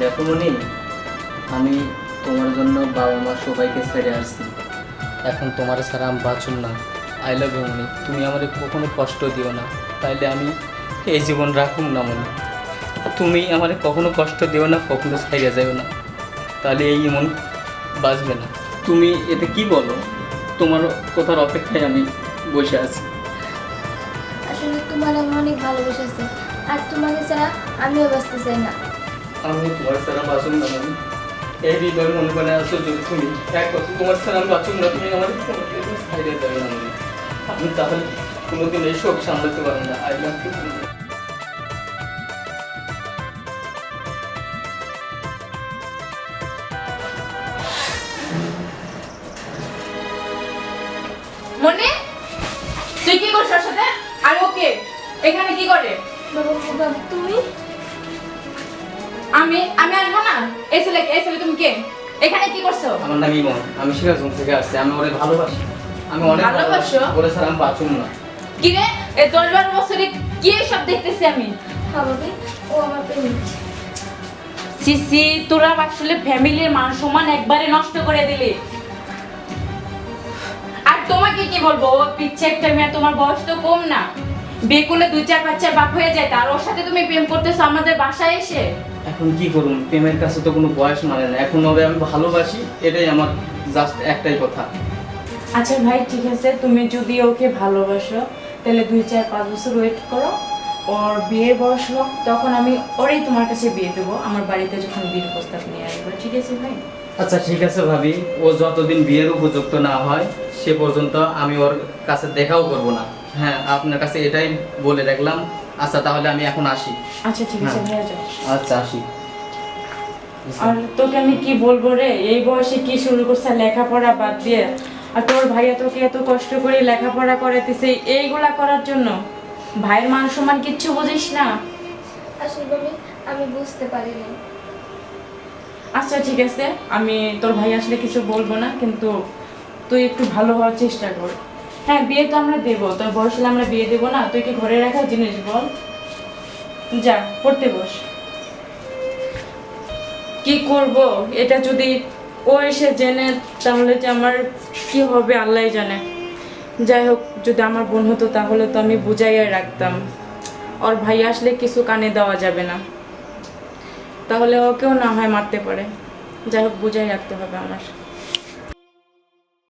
দেখো মনি, আমি তোমার জন্য বাবা মা সবাইকে ছেড়ে আসছি। এখন তোমার ছাড়া আমি বাঁচুন না। আই লাভ ইউ মনি। তুমি আমার কখনো কষ্ট দিও না। তাইলে আমি এই জীবন রাখুন না, মনি। তুমি আমার কখনো কষ্ট দিও না, কখনো ছেড়ে যাও না। তাহলে এই মন বাঁচবে না। তুমি এতে কি বলো? তোমার কথার অপেক্ষায় আমি বসে আছি। আসলে তোমার আমি অনেক ভালোবেসেছি আর তোমাকে ছাড়া আমিও বাঁচতে চাই না। আমি তোমার ছাড়া বাঁচুন না মনি এই হৃদয় মনে করে আসো যদি তুমি এক কথা তোমার ছাড়া আমি বাঁচুন না তুমি আমার যাবে না মনি আমি তাহলে কোনোদিন এই শোক সামলাতে পারব না। আই লাভ ইউ মনে তুই কি করছিস ওর সাথে? আর ওকে এখানে কি করে? বাবা তুমি? আমি আমি আসব না? এই ছেলে এই ছেলে তুমি কে? এখানে কি করছ? আমার নাম ইমন আমি সিরাজগঞ্জ থেকে আসছি আমি ওরে ভালোবাসি। আমি অনেক ভালোবাসো? ওরে ছাড়া আমি বাঁচুন না। কি রে? এই দশ বারো বছরে কি সব দেখতেছি আমি? ও আমার প্রেমিক সিসি তোরা আসলে ফ্যামিলির মান সম্মান একবারে নষ্ট করে দিলি। আর তোমাকে কি বলব? পিচ্ছে একটা মেয়ে তোমার বয়স তো কম না। বিয়ে করলে দুই চার বাচ্চার বাপ হয়ে যায় আর ওর সাথে তুমি প্রেম করতেছো আমাদের বাসায় এসে? এখন কি করুন প্রেমের কাছে তো কোনো বয়স মানে না। এখন হবে আমি ভালোবাসি এটাই আমার জাস্ট একটাই কথা। আচ্ছা ভাই ঠিক আছে তুমি যদি ওকে ভালোবাসো তাহলে দুই চার পাঁচ বছর ওয়েট করো। ওর বিয়ের বয়স হোক তখন আমি ওরই তোমার কাছে বিয়ে দেবো আমার বাড়িতে যখন বিয়ের প্রস্তাব নিয়ে আসব ঠিক আছে ভাই? আচ্ছা ঠিক আছে ভাবি ও যতদিন বিয়ের উপযুক্ত না হয় সে পর্যন্ত আমি ওর কাছে দেখাও করব না। হ্যাঁ আপনার কাছে এটাই বলে রাখলাম। আচ্ছা তাহলে আমি এখন আসি। আচ্ছা ঠিক আছে হ্যাঁ। ভাইয়া যাও আচ্ছা আসি। আর তোকে আমি কি বলব রে? এই বয়সে কি শুরু করছে লেখাপড়া বাদ দিয়ে? আর তোর ভাইয়া তোকে এত কষ্ট করে লেখাপড়া করাতেছে এইগুলা করার জন্য? ভাইয়ের মান সম্মান কিচ্ছু বুঝিস না? আসলে ভাবি আমি বুঝতে পারিনি। আচ্ছা ঠিক আছে। আমি তোর ভাই আসলে কিছু বলব না কিন্তু তুই একটু ভালো হওয়ার চেষ্টা কর। হ্যাঁ বিয়ে তো আমরা দেবো। তোর বয়স হলে আমরা বিয়ে দেবো না? তুই কি ঘরে রাখার জিনিস বল? যা, পড়তে বস। কি করব? এটা যদি ও এসে জেনে, তাহলে যে আমার কি হবে আল্লাহ জানে। যাই হোক, যদি আমার বোন হতো, তাহলে তো আমি বুঝাইয়াই রাখতাম। ওর ভাই আসলে কিছু কানে দেওয়া যাবে না। তাহলে ওকেও না হয় মারতে পারে। যাই হোক, বুঝাই রাখতে হবে আমার।